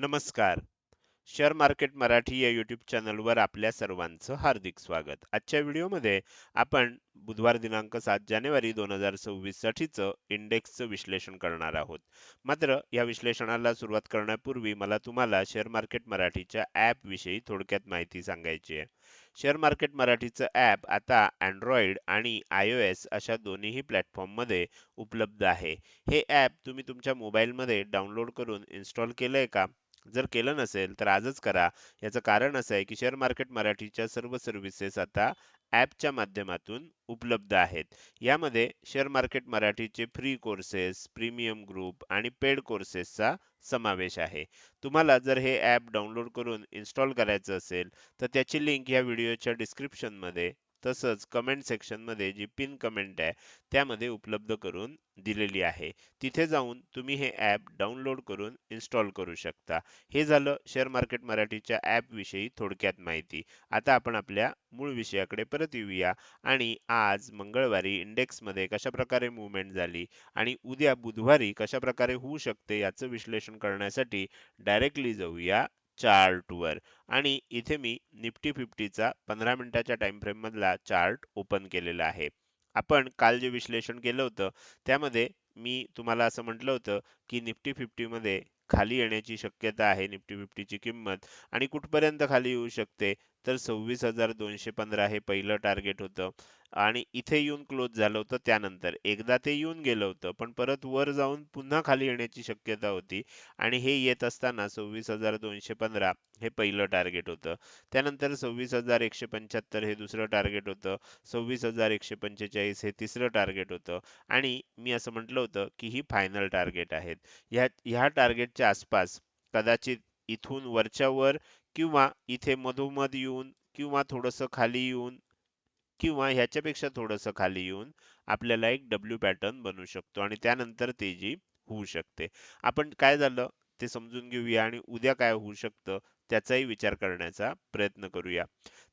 नमस्कार. Share market Marathi या YouTube चॅनलवर आपल्या सर्वांचं हार्दिक स्वागत. आजच्या व्हिडिओमध्ये आपण बुधवार दिनांक सात जानेवारी दोन हजार सव्वीस साठीचं इंडेक्सचं विश्लेषण करणार आहोत. मात्र या विश्लेषणाला सुरुवात करण्यापूर्वी मला तुम्हाला शेअर मार्केट मराठीच्या ॲपविषयी थोडक्यात माहिती सांगायची आहे. शेअर मार्केट मराठीचं ॲप आता अँड्रॉइड आणि आय ओ एस अशा दोन्हीही प्लॅटफॉर्ममध्ये उपलब्ध आहे. हे ॲप तुम्ही तुमच्या मोबाईलमध्ये डाउनलोड करून इन्स्टॉल केलं आहे का? जर केलं नसेल तर आजच करा. याचं कारण असं आहे की शेअर मार्केट मराठीच्या सर्व सर्व्हिसेस आता ॲपच्या माध्यमातून उपलब्ध आहेत. यामध्ये शेअर मार्केट मराठीचे फ्री कोर्सेस प्रीमियम ग्रुप आणि पेड कोर्सेसचा समावेश आहे. तुम्हाला जर हे ॲप डाउनलोड करून इन्स्टॉल करायचं असेल तर त्याची लिंक या व्हिडिओच्या डिस्क्रिप्शनमध्ये तसंच कमेंट सेक्शनमध्ये जी पिन कमेंट आहे त्यामध्ये उपलब्ध करून दिलेली आहे. तिथे जाऊन तुम्ही हे ॲप डाउनलोड करून इन्स्टॉल करू शकता. हे झालं शेअर मार्केट मराठीच्या ॲपविषयी थोडक्यात माहिती. आता आपण आपल्या मूळ विषयाकडे परत येऊया. आणि आज मंगळवारी इंडेक्समध्ये कशा प्रकारे मुवमेंट झाली आणि उद्या बुधवारी कशा प्रकारे होऊ शकते याचं विश्लेषण करण्यासाठी डायरेक्टली जाऊया. चार्टवर आणि इथे मी निफ्टी फिफ्टीचा पंधरा मिनिटाच्या टाइम फ्रेम मधला चार्ट ओपन केलेला आहे. आपण काल जे विश्लेषण केलं होतं त्यामध्ये मी तुम्हाला असं म्हटलं होतं की निफ्टी फिफ्टी मध्ये खाली येण्याची शक्यता आहे निफ्टी फिफ्टीची किंमत. आणि कुठपर्यंत खाली येऊ शकते तर सव्वीस हजार दोनशे पंधरा हे पहिलं टार्गेट होतं. आणि इथे येऊन क्लोज झालं होतं त्यानंतर. एकदा ते येऊन गेलं होतं पण परत वर जाऊन पुन्हा खाली येण्याची शक्यता होती. आणि हे येत असताना सव्वीस हजार दोनशे पंधरा हे पहिलं टार्गेट होतं. त्यानंतर सव्वीस हजार एकशे पंच्याहत्तर हे दुसरं टार्गेट होतं. सव्वीस हजार एकशे पंचेचाळीस हे तिसरं टार्गेट होतं. आणि मी असं म्हटलं होतं की ही फायनल टार्गेट आहेत. ह्या ह्या टार्गेटच्या आसपास कदाचित इथून वरच्या वर किंवा इथे मधोमध येऊन किंवा थोडंसं खाली येऊन किंवा ह्याच्यापेक्षा थोडंसं खाली येऊन आपल्याला एक डब्ल्यू पॅटर्न बनू शकतो आणि त्यानंतर तेजी होऊ शकते. आपण काय झालं? ते समजून घेऊया आणि उद्या काय होऊ शकतं? त्याचाही विचार करण्याचा प्रयत्न करूया.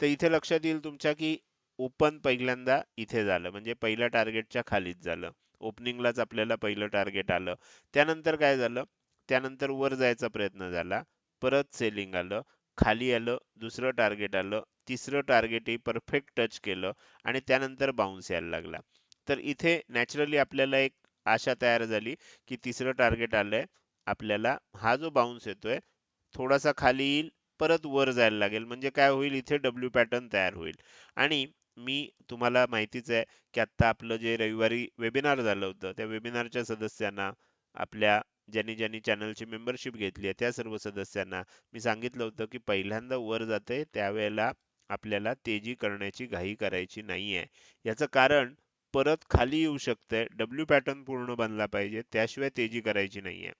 तर इथे लक्षात येईल तुमच्या की ओपन पहिल्यांदा इथे झालं. म्हणजे पहिल्या टार्गेटच्या खालीच झालं. ओपनिंगलाच आपल्याला पहिलं टार्गेट आलं. त्यानंतर काय झालं? त्यानंतर वर जायचा प्रयत्न झाला. परत सेलिंग आलं खाली आलं दुसरं टार्गेट आलं तिसरं टार्गेटही परफेक्ट टच केलं आणि त्यानंतर बाउन्स यायला लागला. तर इथे नॅचरली आपल्याला एक आशा तयार झाली की तिसरं टार्गेट आलंय. आपल्याला हा जो बाउन्स येतोय थोडासा खाली येईल परत वर जायला लागेल. म्हणजे काय होईल? इथे डब्ल्यू पॅटर्न तयार होईल. आणि मी तुम्हाला माहितीच आहे की आता आपलं जे रविवारी वेबिनार झालं होतं त्या वेबिनारच्या सदस्यांना आपल्या ज्यांनी ज्यांनी चॅनलची मेंबरशिप घेतली आहे त्या सर्व सदस्यांना मी सांगितलं होतं की पहिल्यांदा वर जाते त्यावेळेला आपल्याला तेजी करण्याची घाई करायची नाहीये. याचं कारण परत खाली येऊ शकतंय डब्ल्यू पॅटर्न पूर्ण बनला पाहिजे त्याशिवाय तेजी करायची नाहीये.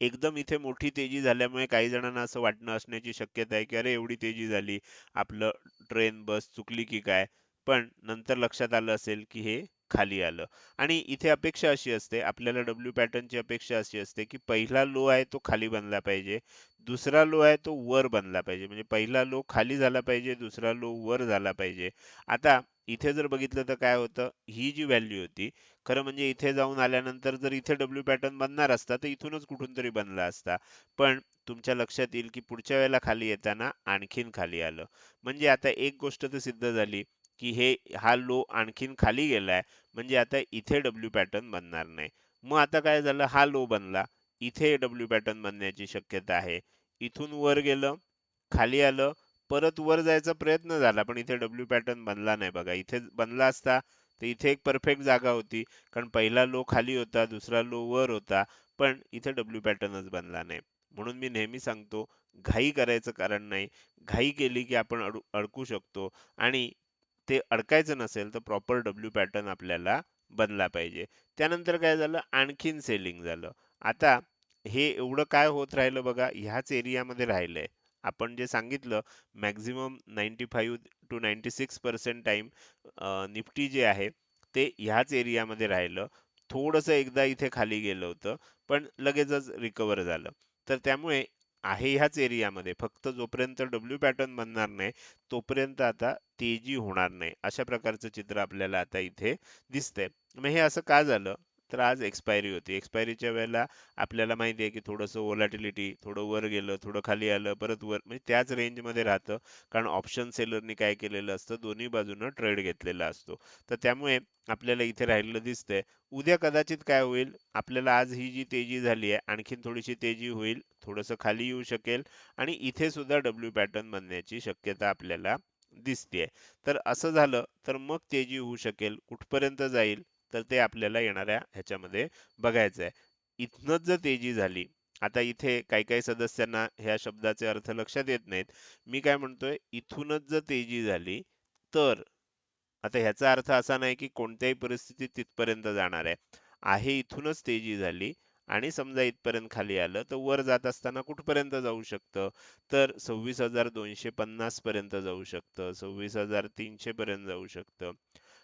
एकदम इथे मोठी तेजी झाल्यामुळे काही जणांना असं वाटणं असण्याची शक्यता आहे की अरे एवढी तेजी झाली आपलं ट्रेन बस चुकली की काय? पण नंतर लक्षात आलं असेल की हे खाली आलं. आणि इथे अपेक्षा अशी असते आपल्याला डब्ल्यू पॅटर्नची अपेक्षा अशी असते की पहिला लो आहे तो खाली बनला पाहिजे दुसरा लो आहे तो वर बनला पाहिजे. म्हणजे पहिला लो खाली झाला पाहिजे दुसरा लो वर झाला पाहिजे. आता इथे जर बघितलं तर काय होतं ही जी व्हॅल्यू होती खरं म्हणजे इथे जाऊन आल्यानंतर जर इथे डब्ल्यू पॅटर्न बनणार असता तर इथूनच कुठून तरी बनला असता. पण तुमच्या लक्षात येईल की पुढच्या वेळेला खाली येताना आणखीन खाली आलं. म्हणजे आता एक गोष्ट तर सिद्ध झाली की हे हा लो आणखीन खाली गेलाय म्हणजे आता इथे डब्ल्यू पॅटर्न बनणार नाही. मग आता काय झालं? हा लो बनला. इथे डब्ल्यू पॅटर्न बनण्याची शक्यता आहे. इथून वर गेलं खाली आलं परत वर जायचा प्रयत्न झाला पण इथे डब्ल्यू पॅटर्न बनला नाही बघा. इथे बनला असता तर इथे एक परफेक्ट जागा होती कारण पहिला लो खाली होता दुसरा लो वर होता पण इथे डब्ल्यू पॅटर्नच बनला नाही. म्हणून मी नेहमी सांगतो घाई करायचं कारण नाही. घाई केली की आपण अडकू शकतो. आणि ते अडकायचं नसेल तर प्रॉपर डब्ल्यू पॅटर्न आपल्याला बनला पाहिजे. त्यानंतर काय झालं? आणखीन सेलिंग झालं. आता हे एवढं काय होत राहिलं बघा? ह्याच एरियामध्ये राहिलंय. आपण जे सांगितलं maximum ninety five to ninety six percent time Nifty जे आहे ते ह्याच एरियामध्ये राहिलं. थोडंसं एकदा इथे खाली गेलं होतं पण लगेचच रिकवर झालं. तर त्यामुळे आहे ह्याच एरियामध्ये. फक्त जोपर्यंत डब्ल्यू पॅटर्न बनणार नाही तोपर्यंत आता तेजी होणार नाही. अशा प्रकारचं चित्र आपल्याला आता इथे दिसतंय. मग हे असं का झालं? तर आज एक्सपायरी होती एक्सपायरीच्या वेळेला आपल्याला माहिती आहे की थोडंसं ओलॅटिलिटी थोडं वर गेलं थोडं खाली आलं परत वर म्हणजे त्याच रेंजमध्ये राहतं. कारण ऑप्शन सेलरनी काय केलेलं असतं? दोन्ही बाजूनं ट्रेड घेतलेला असतो. तर त्यामुळे आपल्याला इथे राहिलेलं दिसतंय. उद्या कदाचित काय होईल? आपल्याला आज ही जी तेजी झाली आहे आणखीन थोडीशी तेजी होईल थोडंसं खाली येऊ शकेल आणि इथे सुद्धा डब्ल्यू पॅटर्न बनण्याची शक्यता आपल्याला दिसते तर असं झालं तर मग तेजी होऊ शकेल कुठपर्यंत जाईल? तर ते आपल्याला येणाऱ्या ह्याच्यामध्ये बघायचं आहे. इथनंच जर तेजी झाली आता इथे काही काही सदस्यांना ह्या शब्दाचे अर्थ लक्षात येत नाहीत. मी काय म्हणतोय इथूनच जर तेजी झाली तर आता ह्याचा अर्थ असा नाही की कोणत्याही परिस्थितीत तिथपर्यंत जाणार आहे. आहे इथूनच तेजी झाली आणि समजा इथपर्यंत खाली आलं तर वर जात असताना कुठपर्यंत जाऊ शकतं? तर सव्वीस हजार दोनशे पन्नास पर्यंत जाऊ शकतं सव्वीस हजार तीनशे पर्यंत जाऊ शकतं.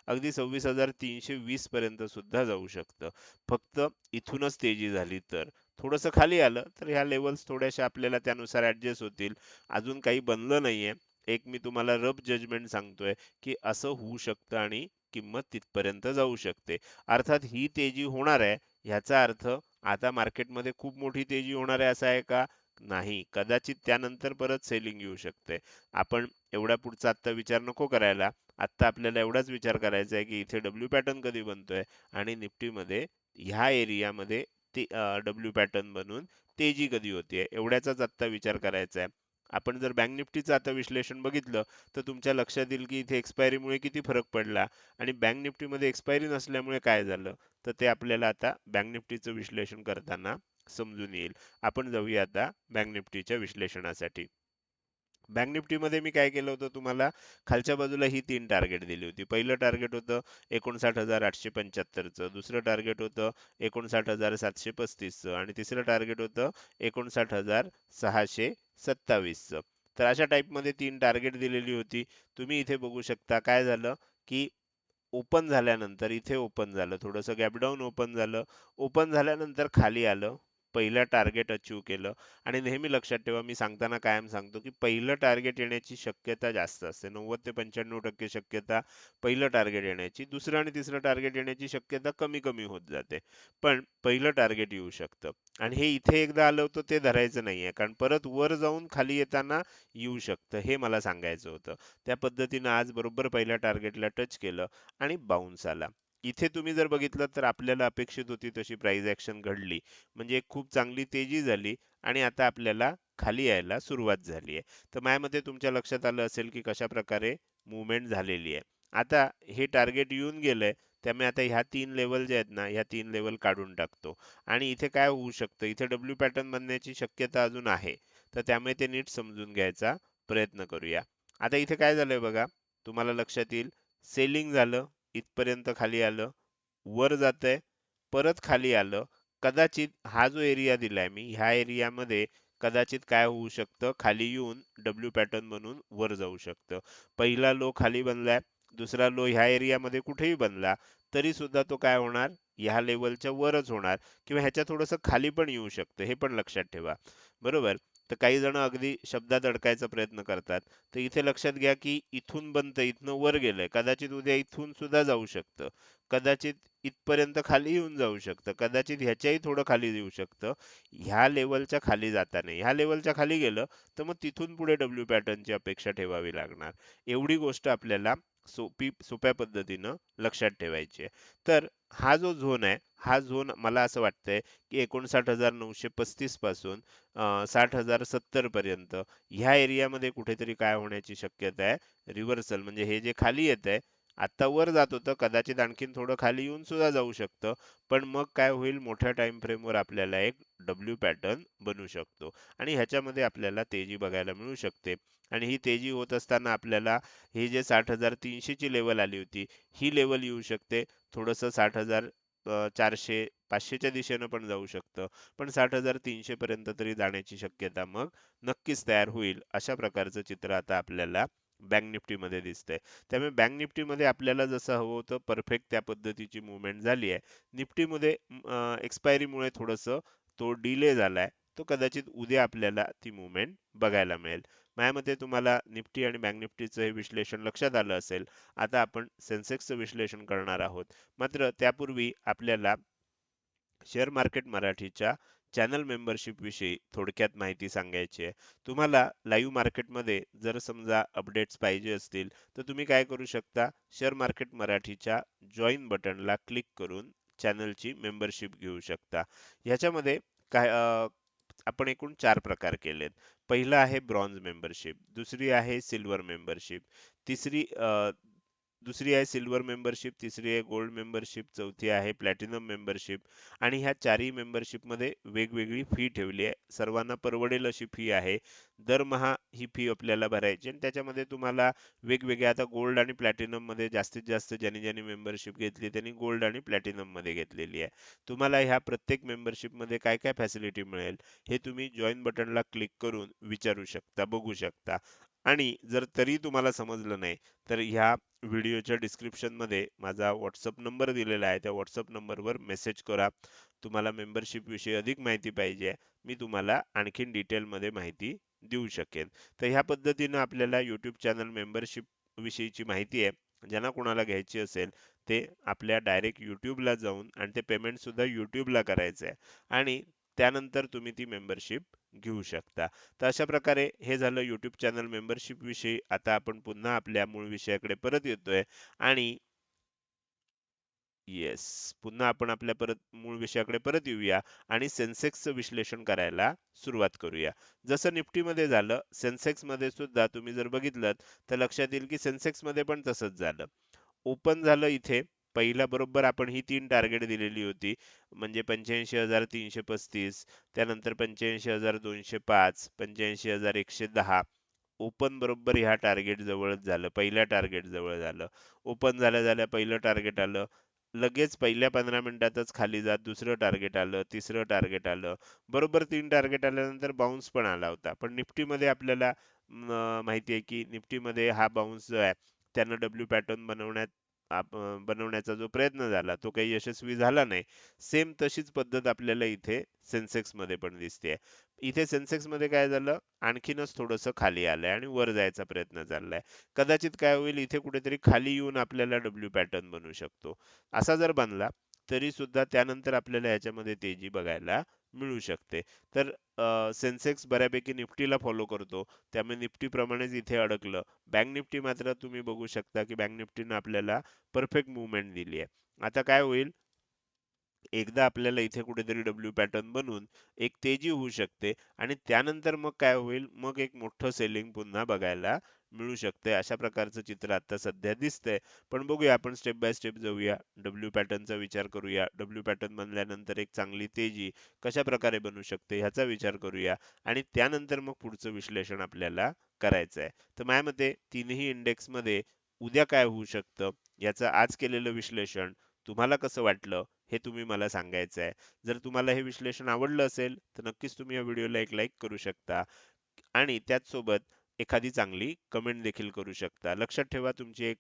अगदी सव्वीस हजार तीनशे वीस पर्यंत सुद्धा जाऊ शकतं. फक्त इथूनच तेजी झाली तर. थोडंसं खाली आलं तर ह्या लेवल्स थोड्याशा आपल्याला त्यानुसार ऍडजस्ट होतील. अजून काही बनलं नाहीये. एक मी तुम्हाला रफ जजमेंट सांगतोय की असं होऊ शकतं आणि किंमत तिथपर्यंत जाऊ शकते. अर्थात ही तेजी होणार आहे. ह्याचा अर्थ आता मार्केटमध्ये खूप मोठी तेजी होणार आहे असं आहे का? नाही. कदाचित त्यानंतर परत सेलिंग येऊ शकते. आपण एवढा पुढचा आत्ता विचार नको करायला. आत्ता आपल्याला एवढाच विचार करायचा आहे की इथे डब्ल्यू पॅटर्न कधी बनतोय आणि निफ्टीमध्ये ह्या एरियामध्ये ते डब्ल्यू पॅटर्न बनून तेजी कधी होतीये एवढ्याचाच आत्ता विचार करायचा आहे. आपण जर बँक निफ्टीचं आता विश्लेषण बघितलं तर तुमच्या लक्षात येईल की इथे एक्सपायरीमुळे किती फरक पडला आणि बँक निफ्टीमध्ये एक्सपायरी नसल्यामुळे काय झालं? तर ते आपल्याला आता बँक निफ्टीचं विश्लेषण करताना समजून येईल. आपण जाऊया आता बँक निफ्टीच्या विश्लेषणासाठी. बँक निफ्टीमध्ये मी काय केलं होतं तुम्हाला? खालच्या बाजूला ही तीन टार्गेट दिली होती. पहिलं टार्गेट होतं एकोणसाठ हजार आठशे पंच्याहत्तरचं. दुसरं टार्गेट होतं एकोणसाठ हजार सातशे पस्तीसचं. आणि तिसरं टार्गेट होतं एकोणसाठ हजार सहाशे सत्तावीसचं. तर अशा टाईपमध्ये तीन टार्गेट दिलेली होती. तुम्ही इथे बघू शकता काय झालं? की ओपन झाल्यानंतर इथे ओपन झालं. थोडंसं गॅपडाऊन ओपन झालं. ओपन झाल्यानंतर खाली आलं. पहिलं टार्गेट अचीव केलं. आणि नेहमी लक्षात ठेवा मी सांगताना कायम सांगतो की पहिलं टार्गेट येण्याची शक्यता जास्त असते. नव्वद ते पंच्याण्णव टक्के शक्यता पहिलं टार्गेट येण्याची दुसरं आणि तिसरं टार्गेट येण्याची शक्यता कमी कमी होत जाते. पण पहिलं टार्गेट येऊ शकतं. आणि हे इथे एकदा आलं होतं ते धरायचं नाहीये. कारण परत वर जाऊन खाली येताना येऊ शकतं. हे मला सांगायचं होतं. त्या पद्धतीनं आज बरोबर पहिल्या टार्गेटला टच केलं आणि बाउन्स आला. इथे तुम्ही जर बघितलं तर आपल्याला अपेक्षित होती तशी प्राइस ॲक्शन घडली. म्हणजे खूप चांगली तेजी झाली आणि आता आपल्याला खाली यायला सुरुवात झाली आहे. तर माझ्या तुमच्या लक्षात आलं असेल की कशा प्रकारे मुवमेंट झालेली आहे. आता हे टार्गेट येऊन गेलंय त्यामुळे आता ह्या तीन लेवल जे आहेत ना ह्या तीन लेवल काढून टाकतो. आणि इथे काय होऊ शकतं? इथे डब्ल्यू पॅटर्न बनण्याची शक्यता अजून आहे. तर त्यामुळे ते नीट समजून घ्यायचा प्रयत्न करूया. आता इथे काय झालंय बघा? तुम्हाला लक्षात येईल. सेलिंग झालं. इथपर्यंत खाली आलं. वर जातंय. परत खाली आलं. कदाचित हा जो एरिया दिलाय मी ह्या एरियामध्ये कदाचित काय होऊ शकतं? खाली येऊन डब्ल्यू पॅटर्न बनून वर जाऊ शकतं. पहिला लो खाली बनलाय. दुसरा लो ह्या एरियामध्ये कुठेही बनला तरी सुद्धा तो काय होणार? ह्या लेवलच्या वरच होणार. किंवा ह्याच्या थोडंसं खाली पण येऊ शकतं. हे पण लक्षात ठेवा. बरोबर? तर काही जण अगदी शब्दात अडकायचा प्रयत्न करतात. तर इथे लक्षात घ्या की इथून बनतं इथनं वर गेलंय. कदाचित उद्या इथून सुद्धा जाऊ शकतं. कदाचित इथपर्यंत खाली येऊन जाऊ शकतं. कदाचित ह्याच्याही थोडं खाली येऊ शकतं. ह्या लेवलच्या खाली जाता नाही. ह्या लेवलच्या खाली गेलं तर मग तिथून पुढे डब्ल्यू पॅटर्नची अपेक्षा ठेवावी लागणार. एवढी गोष्ट आपल्याला सोपी सोप्या पद्धतीनं लक्षात ठेवायची आहे. तर हा जो झोन आहे हा झोन मला असं वाटतंय की एकोणसाठ हजार नऊशे पस्तीसपासून साठ हजार सत्तर पर्यंत ह्या एरियामध्ये कुठेतरी काय होण्याची शक्यता आहे? रिव्हर्सल म्हणजे हे जे खाली येत आहे आता वर जात होतं. कदाचित आणखीन थोडं खाली येऊन सुद्धा जाऊ शकतं. पण मग काय होईल? मोठ्या टाइम फ्रेमवर आपल्याला एक डब्ल्यू पॅटर्न बनू शकतो. आणि ह्याच्यामध्ये आपल्याला तेजी बघायला मिळू शकते. आणि ही तेजी होत असताना आपल्याला ही जे साठ हजार तीनशेची लेवल आली होती ही लेवल येऊ शकते. थोडंसं साठ हजार चारशे पाचशेच्या दिशेनं पण जाऊ शकतं. पण साठ हजार तीनशे पर्यंत तरी जाण्याची शक्यता मग नक्कीच तयार होईल. अशा प्रकारचं चित्र आता आपल्याला बँक निफ्टीमध्ये दिसते दिसतंय. त्यामुळे बँक निफ्टीमध्ये आपल्याला जसं हवं होतं परफेक्ट त्या पद्धतीची मुवमेंट झाली आहे. निफ्टीमध्ये एक्सपायरीमुळे थोडंसं तो डिले झालाय. तो कदाचित उद्या आपल्याला ती मुवमेंट बघायला मिळेल. माझ्या मते तुम्हाला निफ्टी आणि बँक निफ्टीचं हे विश्लेषण लक्षात आलं असेल. आता आपण सेन्सेक्सचं विश्लेषण करणार आहोत. मात्र त्यापूर्वी आपल्याला शेअर मार्केट मराठीच्या चॅनल मेंबरशिप विषयी थोडक्यात माहिती सांगायची आहे. तुम्हाला लाईव्ह मार्केटमध्ये जर समजा अपडेट्स पाहिजे असतील तर तुम्ही काय करू शकता? शेअर मार्केट मराठीच्या जॉईन बटनला क्लिक करून चॅनलची मेंबरशिप घेऊ शकता. ह्याच्यामध्ये काय आपण एकूण चार प्रकार केलेत. पहिलं आहे ब्रॉन्झ मेंबरशिप दुसरी आहे सिल्वर मेंबरशिप तिसरी दुसरी आहे सिल्वर मेंबरशिप तिसरी आहे गोल्ड मेंबरशिप चौथी आहे प्लॅटिनम मेंबरशिप आणि ह्या चारही मेंबरशिपमध्ये वेगवेगळी फी ठेवली आहे. सर्वांना परवडेल अशी फी आहे. दरमहा ही फी आपल्याला भरायची आणि त्याच्यामध्ये तुम्हाला वेगवेगळ्या आता गोल्ड आणि प्लॅटिनममध्ये जास्तीत जास्त ज्यांनी ज्यांनी मेंबरशिप घेतली त्यांनी गोल्ड आणि प्लॅटिनममध्ये घेतलेली आहे. तुम्हाला ह्या प्रत्येक मेंबरशिपमध्ये काय काय फॅसिलिटी मिळेल हे तुम्ही जॉईन बटनला क्लिक करून विचारू शकता बघू शकता. आणि जर तरी तुम्हाला समजलं नाही तर ह्या व्हिडिओच्या डिस्क्रिप्शनमध्ये माझा व्हॉट्सअप नंबर दिलेला आहे. त्या व्हॉट्सअप नंबरवर मेसेज करा. तुम्हाला मेंबरशिप विषयी अधिक माहिती पाहिजे मी तुम्हाला आणखीन डिटेलमध्ये माहिती देऊ शकेन. तर ह्या पद्धतीनं आपल्याला यूट्यूब चॅनल मेंबरशिप विषयीची माहिती आहे. ज्यांना कोणाला घ्यायची असेल ते आपल्या डायरेक्ट यूट्यूबला जाऊन आणि ते पेमेंट सुद्धा करायचं आहे. आणि त्यानंतर तुम्ही ती मेंबरशिप घेऊ शकता. तर अशा प्रकारे हे झालं यूट्यूब चॅनल मेंबरशिप विषयी. आता आपण पुन्हा आपल्या मूळ विषयाकडे परत येतोय. आणि येस पुन्हा आपण आपल्या परत मूळ विषयाकडे परत येऊया आणि सेन्सेक्सचं विश्लेषण करायला सुरुवात करूया. जसं निफ्टीमध्ये झालं सेन्सेक्समध्ये सुद्धा तुम्ही जर बघितलं तर लक्षात येईल की सेन्सेक्समध्ये पण तसंच झालं. ओपन झालं इथे. पहिल्या बरोबर आपण ही तीन टार्गेट दिलेली होती. म्हणजे पंच्याऐंशी हजार तीनशे पस्तीस त्यानंतर पंच्याऐंशी हजार दोनशे पाच पंच्याऐंशी हजार एकशे दहा. ओपन बरोबर ह्या टार्गेट जवळच झालं पहिल्या टार्गेट जवळ झालं. ओपन झाल्या झाल्या पहिलं टार्गेट आलं. लगेच पहिल्या पंधरा मिनिटातच खाली जात दुसरं टार्गेट आलं तिसरं टार्गेट आलं. बरोबर तीन टार्गेट आल्यानंतर बाउन्स पण आला होता. पण निफ्टीमध्ये आपल्याला माहिती आहे की निफ्टीमध्ये हा बाउन्स जो आहे त्यानं डब्ल्यू पॅटर्न बनवण्यात बनवण्याचा जो प्रयत्न झाला तो काही यशस्वी झाला नाही. सेम तशीच पद्धत आपल्याला इथे सेन्सेक्समध्ये पण दिसते इथे सेन्सेक्समध्ये काय झालं? आणखीनच थोडस खाली आलंय आणि वर जायचा प्रयत्न चाललाय. कदाचित काय होईल इथे कुठेतरी खाली येऊन आपल्याला डब्ल्यू पॅटर्न बनू शकतो. असा जर बनला तरी सुद्धा त्यानंतर आपल्याला याच्यामध्ये तेजी बघायला मिळू शकते. तर सेन्सेक्स बऱ्यापैकी निफ्टीला फॉलो करतो. त्यामुळे निफ्टी प्रमाणेच इथे अडकलं. बँक निफ्टी मात्र तुम्ही बघू शकता की बँक निफ्टीनं आपल्याला परफेक्ट मुवमेंट दिली आहे. आता काय होईल? एकदा आपल्याला इथे कुठेतरी डब्ल्यू पॅटर्न बनून एक तेजी होऊ शकते आणि त्यानंतर मग काय होईल? मग एक मोठं सेलिंग पुन्हा बघायला मिळू शकते. अशा प्रकारचं चित्र आता सध्या दिसतंय. पण बघूया आपण स्टेप बाय स्टेप जाऊया. डब्ल्यू पॅटर्नचा विचार करूया. डब्ल्यू पॅटर्न बनल्यानंतर एक चांगली तेजी कशा प्रकारे बनू शकते ह्याचा विचार करूया. आणि त्यानंतर मग पुढचं विश्लेषण आपल्याला करायचं आहे तर माझ्या मते तीनही इंडेक्समध्ये उद्या काय होऊ शकतं याचं आज केलेलं विश्लेषण तुम्हाला कसं वाटलं हे तुम्ही मला सांगायचं आहे जर तुम्हाला हे विश्लेषण आवडलं असेल तर नक्कीच तुम्ही या व्हिडिओला एक लाईक करू शकता. आणि त्याच सोबत एखादी चांगली कमेंट देखील करू शकता. लक्षात ठेवा तुमची एक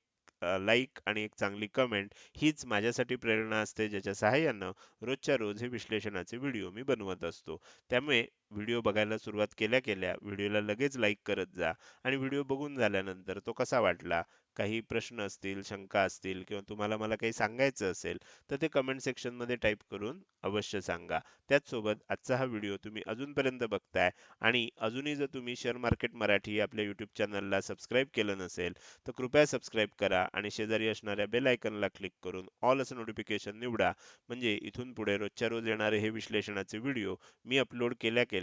लाईक आणि एक चांगली कमेंट हीच माझ्यासाठी प्रेरणा असते ज्याच्या सहाय्यानं रोजच्या रोज हे विश्लेषणाचे व्हिडिओ मी बनवत असतो. त्यामुळे व्हिडिओ बघायला सुरुवात केल्या केल्या व्हिडिओला लगेच लाईक करत जा आणि व्हिडिओ बघून झाल्यानंतर तो कसा वाटला? काही प्रश्न असतील शंका असतील किंवा तुम्हाला मला काही सांगायचं असेल तर ते कमेंट सेक्शनमध्ये टाईप करून अवश्य सांगा. त्याचसोबत आजचा हा व्हिडिओ तुम्ही अजूनपर्यंत बघताय आणि अजूनही जर तुम्ही शेअर मार्केट मराठी आपल्या यूट्यूब चॅनलला सबस्क्राईब केलं नसेल तर कृपया सबस्क्राईब करा आणि शेजारी असणाऱ्या बेल आयकनला क्लिक करून ऑल असं नोटिफिकेशन निवडा. म्हणजे इथून पुढे रोजच्या रोज येणारे हे विश्लेषणाचे व्हिडिओ मी अपलोड केल्या केल्या